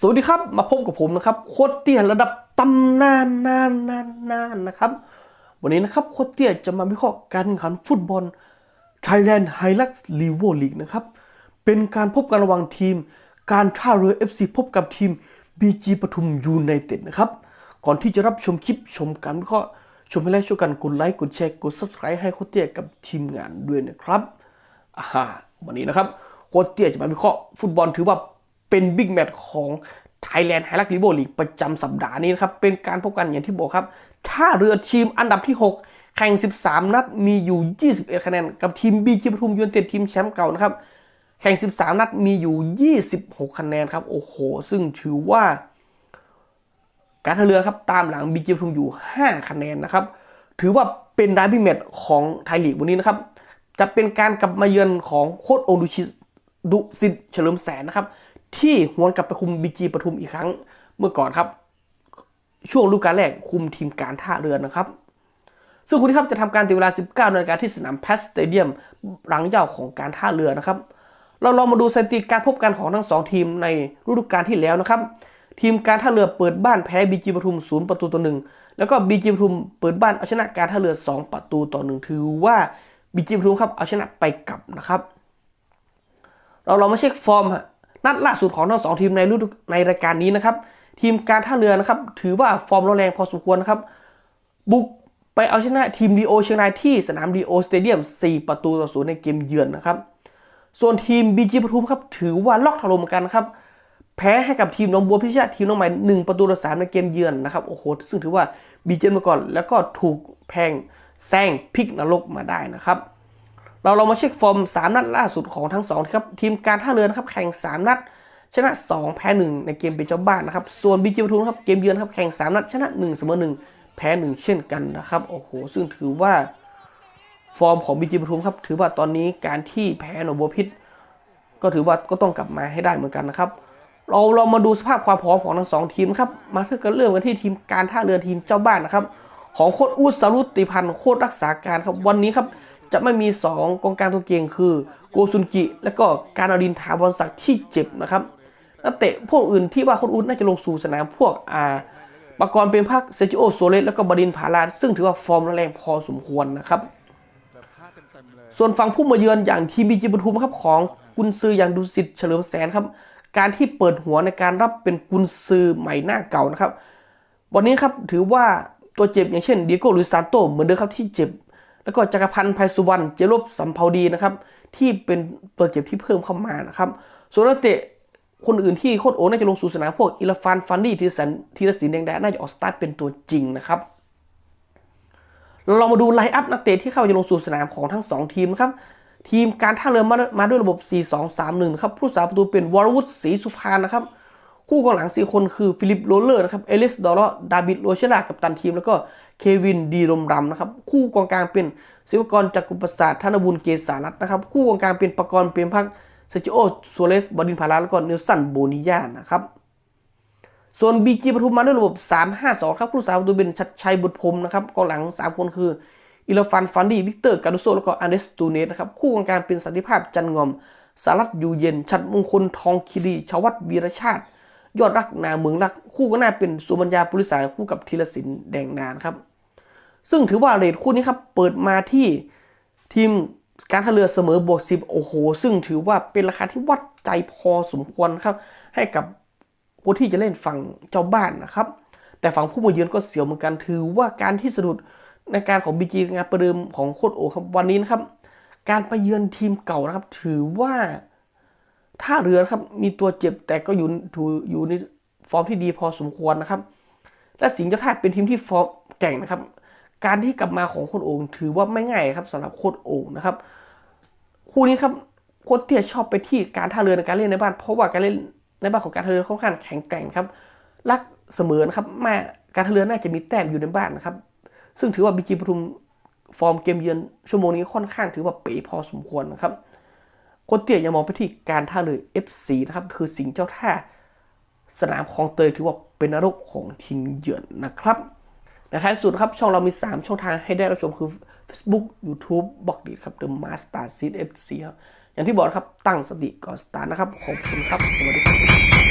สวัสดีครับ มาพบกับผมนะครับโคตรเตี้ยระดับตำนานนานนานนานนะครับ วันนี้นะครับโคตรเตี้ยจะมาวิเคราะห์การแข่งขันฟุตบอล Thailand h i g h l i g h t l e v e l League นะครับ เป็นการพบกันระหว่างทีม การท่าเรือ FC พบกับทีม BG ปทุมยูไนเต็ดนะครับ ก่อนที่จะรับชมคลิปชมการวิเคราะห์ชมให้แล้วช่วยกันกดไลค์กดแชร์กด subscribe ให้โคตรเตี้ยกับทีมงานด้วยนะครับอ่าวันนี้นะครับโคตรเตี้ยจะมาวิเคราะห์ฟุตบอลถือว่า เป็นบิ๊กแมตช์ของ Thailand h i g h l i g h t l e v e l League ประจำสัปดาห์นี้นะครับ เป็นการพบกันอย่างที่บอกครับท่าเรือทีมอันดับที่ 6 แข่ง 13 นัดมีอยู่ 21 คะแนน กับทีม BG ปทุมยูไนเต็ดทีมแชมป์เก่านะครับ แข่ง 13 นัดมีอยู่ 26 คะแนนครับ โอ้โห ซึ่งถือว่า การท่าเรือครับตามหลังบีเจปทุมอยู่ 5 คะแนนนะครับ ถือว่าเป็นดาร์บี้แมตช์ของไทยลีกวันนี้นะครับ จะเป็นการกลับมาเยือนของโค้ชโอดุชิดุสิตเฉลิมแสนนะครับ ที่หวนกลับไปคุมบีจีปทุมอีกครั้งเมื่อก่อนครับ ช่วงฤดูกาลแรกคุมทีมการท่าเรือนะครับ ซึ่งคุณครับจะทำการตีเวลา 19นาฬิกาที่สนามแพสสเตเดียมหลังเย่าของการท่าเรือนะครับ เราลองมาดูสถิติการพบกันของทั้งสองทีมในฤดูกาลที่แล้วนะครับ ทีมการท่าเรือเปิดบ้านแพ้บีจีปทุมศูนย์ประตูต่อหนึ่งแล้วก็บีจีปทุมเปิดบ้านเอาชนะการท่าเรือ 2 ประตูต่อหนึ่งถือว่าบีจีปทุมครับเอาชนะไปกลับนะครับ เราเรามาเช็คฟอร์มฮะ นัดล่าสุดของทั้งสองทีมในฤดูในรายการนี้นะครับ ทีมการท่าเรือนะครับ ถือว่าฟอร์มร้อนแรงพอสมควรนะครับ บุกไปเอาชนะทีมดีโอเชียงรายที่สนามดีโอสเตเดียม 4 ประตูต่อศูนย์ในเกมเยือนนะครับ ส่วนทีมบีจีปทุมครับถือว่าล็อกถล่มกันนะครับ แพ้ให้กับทีมหน้องบัวพิชยาทีมน้องใหม่หนึ่งประตูต่อสามในเกมเยือนนะครับโอ้โหซึ่งถือว่าบีเจนมาก่อน แล้วก็ถูกแพงแซงพลิกนรกมาได้นะครับ เราเรามาเช็คฟอร์ม 3 นัดล่าสุดของทั้ง2ครับทีมการท่าเรือนะครับแข่ง 3 นัด ชนะ 2 แพ้ 1 ในเกมเป็นเจ้าบ้านนะครับ ส่วนบีจีปทุมครับเกมเยือนครับแข่ง 3 นัด ชนะ 1 เสมอ 1 แพ้ 1 เช่นกันนะครับโอ้โหซึ่งถือว่าฟอร์มของบีจีปทุมครับถือว่าตอนนี้การที่แพ้หนองบัวพิษก็ถือว่าก็ต้องกลับมาให้ได้เหมือนกันนะครับเราเรามาดูสภาพความพร้อมของทั้งสองทีมครับมาเริ่มกันเริ่มกันที่ทีมการท่าเรือทีมเจ้าบ้านนะครับของโค้ชอุสรุติพันธ์โค้ชรักษาการครับวันนี้ครับ จะไม่มี 2 กองกลางตัวเก่งคือโกซุนกิ และก็การอาดินทาวรศักดิ์ที่เจ็บนะครับนักเตะพวกอื่นที่ว่าโค้ชอุสน่าจะลงสู่สนามพวกอาปากรเป็นพักเซจิโอโซเลสแล้วก็บดินผาลาดซึ่งถือว่าฟอร์มแรงพอสมควรนะครับ ส่วนฝั่งผู้มาเยือนอย่างทีมบีจีปทุมครับของกุนซืออย่างดุสิตเฉลิมแสนครับ การที่เปิดหัวในการรับเป็นกุนซือใหม่หน้าเก่านะครับ วันนี้ครับถือว่าตัวเจ็บอย่างเช่นเดียโก้ลุยซานโตเหมือนเดิมครับที่เจ็บ แล้วก็จักรพันธ์ไพสุวรรณเจรบสัมภาวดีนะครับ ที่เป็นตัวเจ็บที่เพิ่มเข้ามานะครับ ส่วนนักเตะคนอื่นที่โคตรโอน่าจะลงสู่สนามพวกอิลฟานฟันดี้ทีสันทีรศินแดงแดงน่าจะออกสตาร์ทเป็นตัวจริงนะครับเราลองมาดูไลน์อัพนักเตะที่เข้าจะลงสู่สนามของทั้ง 2 ทีมนะครับ ทีมการท่าเรือมามาด้วยระบบ 4-2-3-1 ครับ ผู้สาประตูเป็นวรวุฒิศรีสุพานนะครับ คู่กองหลัง 4 คนคือฟิลิปโรเลอร์นะครับ เอลิสดอร์ดาบิดโรเชลากับตันทีม แล้วก็เควินดีรมรำนะครับ คู่กองกลางเป็นศิวกรจักรุประสาทธนบุญเกษารัตน์นะครับ คู่กองกลางเป็นปกรณ์เปียมพักเซจิโอซัวเรสบอดินพาราแล้วก็เนลสันโบนิยานะครับ ส่วนบีจีปทุมมาด้วยระบบ 3-5-2 ครับผู้สาประตูเป็นชัดชัยบุตรพรมนะครับกองหลัง 3 คนคืออิลฟันฟันดี้วิกเตอร์กาโดโซแล้วก็อันเดสตูเนสนะครับคู่กองกลางเป็นสันติภาพจันงอมสารัตอยู่เย็น ชัดมงคลทองคีรีชวัตวีรชาติ ยอดรักนาเมืองรัก คู่ก็น่าเป็นสุบัญญาปุริสายคู่กับธีรศิลป์แดงนานครับ ซึ่งถือว่าเรทคู่นี้ครับเปิดมาที่ทีมการท่าเรือเสมอบวกสิบโอ้โห ซึ่งถือว่าเป็นราคาที่วัดใจพอสมควรครับ ให้กับคนที่จะเล่นฝั่งเจ้าบ้านนะครับ แต่ฝั่งผู้มาเยือนก็เสียวเหมือนกันถือว่าการที่สะดุดในการของบีจีงานประเดิมของโคตรโอครับวันนี้นะครับ การไปเยือนทีมเก่านะครับ ถือว่า ท่าเรือครับมีตัวเจ็บแต่ก็อยู่อยู่ในฟอร์มที่ดีพอสมควรนะครับ และสิงห์เจ้าท่าเป็นทีมที่ฟอร์มแก่งนะครับ การที่กลับมาของโคตรโอ่งถือว่าไม่ง่ายครับสำหรับโคตรโอ่งนะครับ คู่นี้ครับโคตรเตียชอบไปที่การท่าเรือในการเล่นในบ้าน เพราะว่าการเล่นในบ้านของการท่าเรือค่อนข้างแข็งแกร่งครับ รักเสมอนะครับแม่การท่าเรือน่าจะมีแต้มอยู่ในบ้านนะครับ ซึ่งถือว่าบีจีปทุมฟอร์มเกมเยือนชั่วโมงนี้ค่อนข้างถือว่าเป๋พอสมควรนะครับ คนเตี้ยยังมองไปที่การท่าเรือ FC นะครับ คือสิงห์เจ้าท่า สนามคลองเตยถือว่าเป็นนรกของทีมเยือนนะครับในท้ายสุดครับ ช่องเรามี 3 ช่องทางให้ได้รับชมคือ Facebook YouTube บอกดีครับ The Master Seed FC ครับ อย่างที่บอกครับตั้งสติก่อนสตาร์นะครับ ขอบคุณครับ สวัสดีครับ